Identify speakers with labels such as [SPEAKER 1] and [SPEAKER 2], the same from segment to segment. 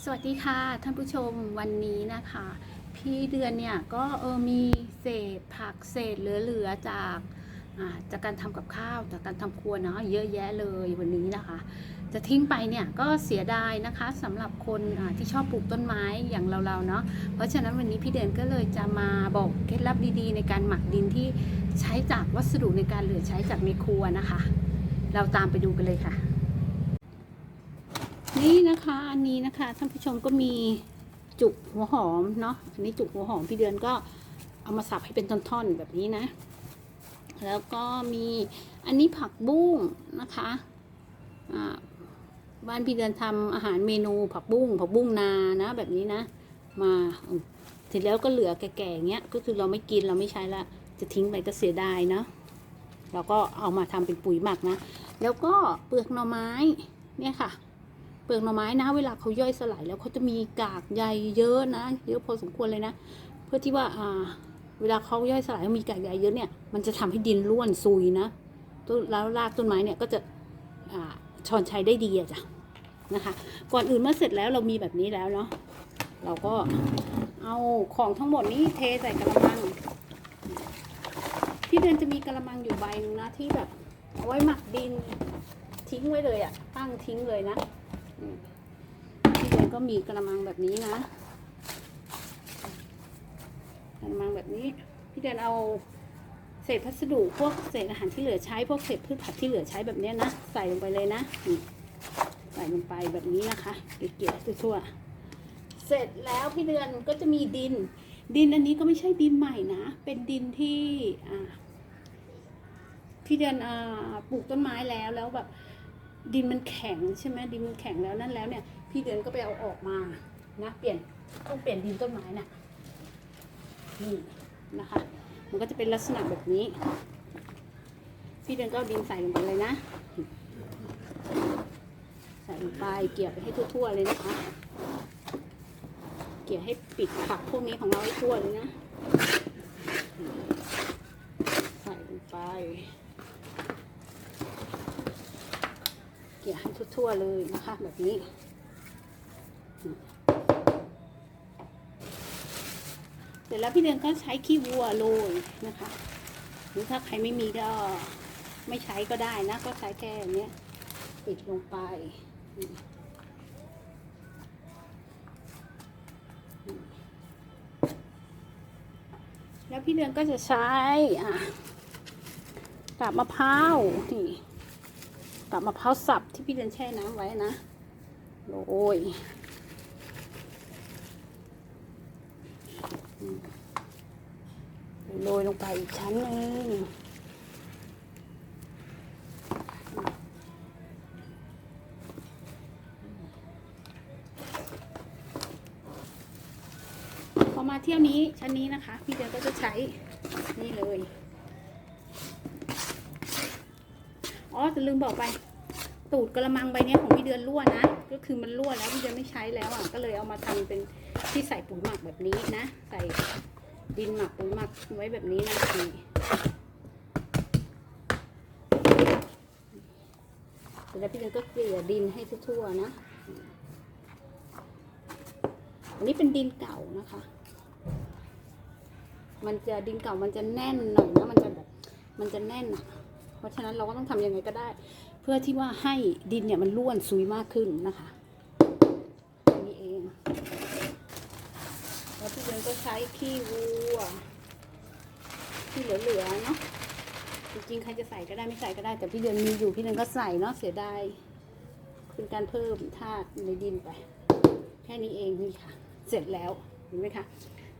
[SPEAKER 1] สวัสดีค่ะท่านผู้ชมวันนี้นะคะ พี่เดือนเนี่ยก็เออมีเศษผักเศษเหลือๆจากาจากการทำกับข้าวจากการทำครัวเนาะเยอะแยะเลยวันนี้นะคะ จะทิ้งไปเนี่ยก็เสียดายนะคะสำหรับคนที่ชอบปลูกต้นไม้อย่างเราๆเนาะเพราะฉะนั้นวันนี้พี่เดือนก็เลยจะมาบอกเคล็ดลับดีๆ ในการหมักดินที่ใช้จากวัสดุในการเหลือใช้จากในครัวนะคะ เราตามไปดูกันเลยค่ะ นี่นะคะอันนี้นะคะท่านผู้ชมก็มีจุกหัวหอมเนาะอันนี้จุกหัวหอมพี่เดือนก็เอามาสับให้เป็นท่อนๆแบบนี้นะ แล้วก็มีอันนี้ผักบุ้งนะคะบ้านพี่เดือนทำอาหารเมนูผักบุ้งผักบุ้งนานะ แบบนี้นะ มาเสร็จแล้วก็เหลือแก่ๆอย่างเงี้ยก็คือเราไม่กินเราไม่ใช้ละจะทิ้งไปก็เสียดายเนาะเราก็เอามาทำเป็นปุ๋ยหมักนะ แล้วก็เปลือกหน่อไม้เนี่ยค่ะ เปลือกหน่อไม้นะ เวลาเขาย่อยสลายแล้วเขาจะมีกากใยเยอะนะเยอะพอสมควรเลยนะ เพื่อที่ว่าอ่า เวลาเขาย่อยสลายมีกากใยเยอะเนี่ย มันจะทำให้ดินร่วนซุยนะแล้วรากต้นไม้เนี่ยก็จะอ่าชอนชัยได้ดีอะจ้ะนะคะ ก่อนอื่นเมื่อเสร็จแล้วเรามีแบบนี้แล้วเนาะเราก็เอาของทั้งหมดนี้เทใส่กระมัง ที่เดินจะมีกระมังอยู่ใบหนึงนะที่แบบเอาไว้หมักดินทิ้งไว้เลยอะตั้งทิ้งเลยนะ อืมพี่เดนก็มีกระมังแบบนี้นะกระมังแบบนี้ พี่เดนเอาเศษพัสดุพวกเศษอาหารที่เหลือใช้พวกเศษพืชผักที่เหลือใช้แบบนี้นะ ใส่ลงไปเลยนะใส่ลงไปแบบนี้นะคะเกลี่ยๆทั่วๆเสร็จแล้วพี่เดือนก็จะมีดิน ดินอันนี้ก็ไม่ใช่ดินใหม่นะ เป็นดินที่พี่เดือนอปลูกต้นไม้แล้วแล้วแบบ ดินมันแข็งใช่ไหมดินมันแข็งแล้วนั่นแล้วเนี่ย พี่เดือนก็ไปเอาออกมานะเปลี่ยนต้องเปลี่ยนดินต้นไม้น่ะนี่นะคะ มันก็จะเป็นลักษณะแบบนี้ พี่เดือนก็เอาดินใส่ลงไปเลยนะ ใส่ลงไปเกี่ยไปให้ทั่วๆเลยนะคะ เกี่ยให้ปิดผักพวกนี้ของเราให้ทั่วเลยนะ ใส่ลงไป เกี่ยให้ทั่วๆเลยนะคะ แบบนี้ เสร็จแล้วพี่เดือนก็ใช้ขี้วัวโรยนะคะ หรือถ้าใครไม่มีก็ไม่ใช้ก็ได้นะ ก็ใช้แค่เนี้ยปิดลงไปแล้วพี่เดือนก็จะใช้อะกาบมะพร้าวนี่ กับมะพร้าวสับที่พี่เดินแช่น้ำไว้นะโรยโรยลงไปอีกชั้นหนึ่งพอมาเที่ยวนี้ชั้นนี้นะคะ พี่เดินก็จะใช้นี่เลย อ๋อจะลืมบอกไป ตูดกระมังใบนี้ของพี่เดือนรั่วนะ ก็คือมันรั่วแล้วพี่เดือนไม่ใช้แล้วอะ ก็เลยเอามาทำเป็นที่ใส่ปุ๋ยหมักแบบนี้นะ ใส่ดินหมักปุ๋ยหมักไว้แบบนี้นะนี่เสร็จแล้วพี่เดือนก็เกลี่ยดินให้ทั่วๆนะอันนี้เป็นดินเก่านะคะ มันจะดินเก่ามันจะแน่นหน่อยนะ มันจะแบบ มันจะแน่นอะ เพราะฉะนั้นเราก็ต้องทำยังไงก็ได้ เพื่อที่ว่าให้ดินเนี่ยมันร่วนซุยมากขึ้นนะคะนนี้เองแล้วพี่เดือนก็ใช้ขี้วัวที่เหลือๆเนาะจริงๆใครจะใส่ก็ได้ไม่ใส่ก็ได้ แต่พี่เดือนมีอยู่พี่เดือนก็ใส่เนาะเสียดายเป็นการเพิ่มธาตุในดินไป แค่นี้เองนี่ค่ะ เสร็จแล้วเห็นไหมคะ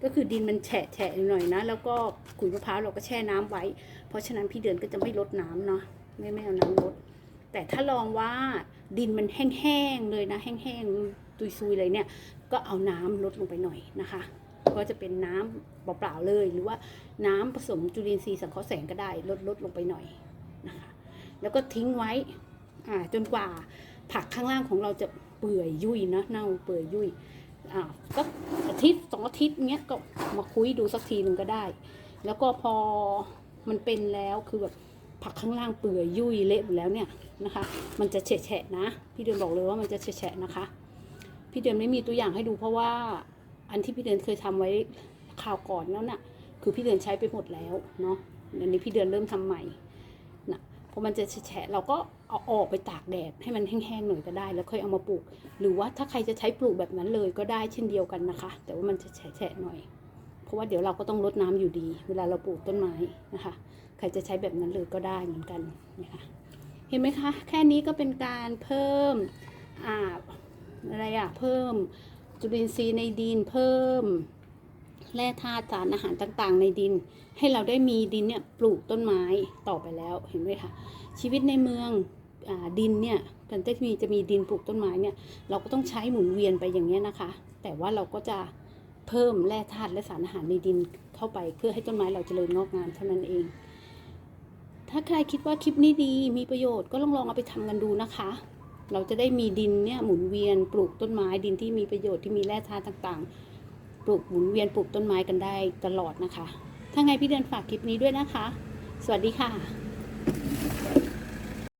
[SPEAKER 1] ก็คือดินมันแฉะแฉะหน่อยนะ แล้วก็ขุยมะพร้าวเราก็แช่น้ำไว้ เพราะฉะนั้นพี่เดือนก็จะไม่ลดน้ำเนาะไม่ไม่เอาน้ำลด แต่ถ้าลองว่าดินมันแห้งๆเลยนะ แห้งๆตุยซุยเลยเนี่ย ก็เอาน้ำลดลงไปหน่อยนะคะ ก็จะเป็นน้ำเปล่าๆเลย หรือว่าน้ำผสมจุลินทรีย์สังเคราะห์แสงก็ได้ลดลดลงไปหน่อยนะคะแล้วก็ทิ้งไว้อ่าจนกว่าผักข้างล่างของเราจะเปื่อยยุ่ยนะเน่าเปื่อยยุ่ย อ่าก็อาทิตย์สองอาทิตย์เงี้ยก็มาคุยดูสักทีหนึ่งก็ได้ แล้วก็พอมันเป็นแล้วคือแบบผักข้างล่างเปื่อยยุ่ยเละหมดแล้วเนี่ยนะคะ มันจะแฉะๆนะ พี่เดือนบอกเลยว่ามันจะแฉะๆนะคะ พี่เดือนไม่มีตัวอย่างให้ดูเพราะว่าอันที่พี่เดือนเคยทำไว้ข่าวก่อนแล้วน่ะ คือพี่เดือนใช้ไปหมดแล้วเนาะอันนี้พี่เดือนเริ่มทำใหม่นะเพราะมันจะแฉะเราก็ เอาออกไปตากแดดให้มันแห้งๆหน่อยก็ได้ แล้วค่อยเอามาปลูก หรือว่าถ้าใครจะใช้ปลูกแบบนั้นเลยก็ได้เช่นเดียวกันนะคะ แต่ว่ามันจะแฉะหน่อย เพราะว่าเดี๋ยวเราก็ต้องรดน้ำอยู่ดี เวลาเราปลูกต้นไม้นะคะ ใครจะใช้แบบนั้นเลยก็ได้เหมือนกันนะคะเห็นไหมคะ แค่นี้ก็เป็นการเพิ่มอ่าอะไรอะเพิ่มจุลินทรีย์ในดินเพิ่มแร่ธาตุสารอาหารต่างๆ ในดิน ให้เราได้มีดินเนี่ยปลูกต้นไม้ต่อไปแล้วเห็นไหมคะชีวิตในเมือง ดินเนี่ยกันจะมีจะมีดินปลูกต้นไม้เนี่ยเราก็ต้องใช้หมุนเวียนไปอย่างนี้นะคะ แต่ว่าเราก็จะเพิ่มแร่ธาตุและสารอาหารในดินเข้าไปเพื่อให้ต้นไม้เราเจริญงอกงามเท่านั้นเอง ถ้าใครคิดว่าคลิปนี้ดีมีประโยชน์ก็ลองลองเอาไปทำกันดูนะคะ เราจะได้มีดินเนี่ยหมุนเวียนปลูกต้นไม้ดินที่มีประโยชน์ที่มีแร่ธาตุต่างๆ ปลูกหมุนเวียนปลูกต้นไม้กันได้ตลอดนะคะ ถ้าไงพี่เดือนฝากคลิปนี้ด้วยนะคะ สวัสดีค่ะ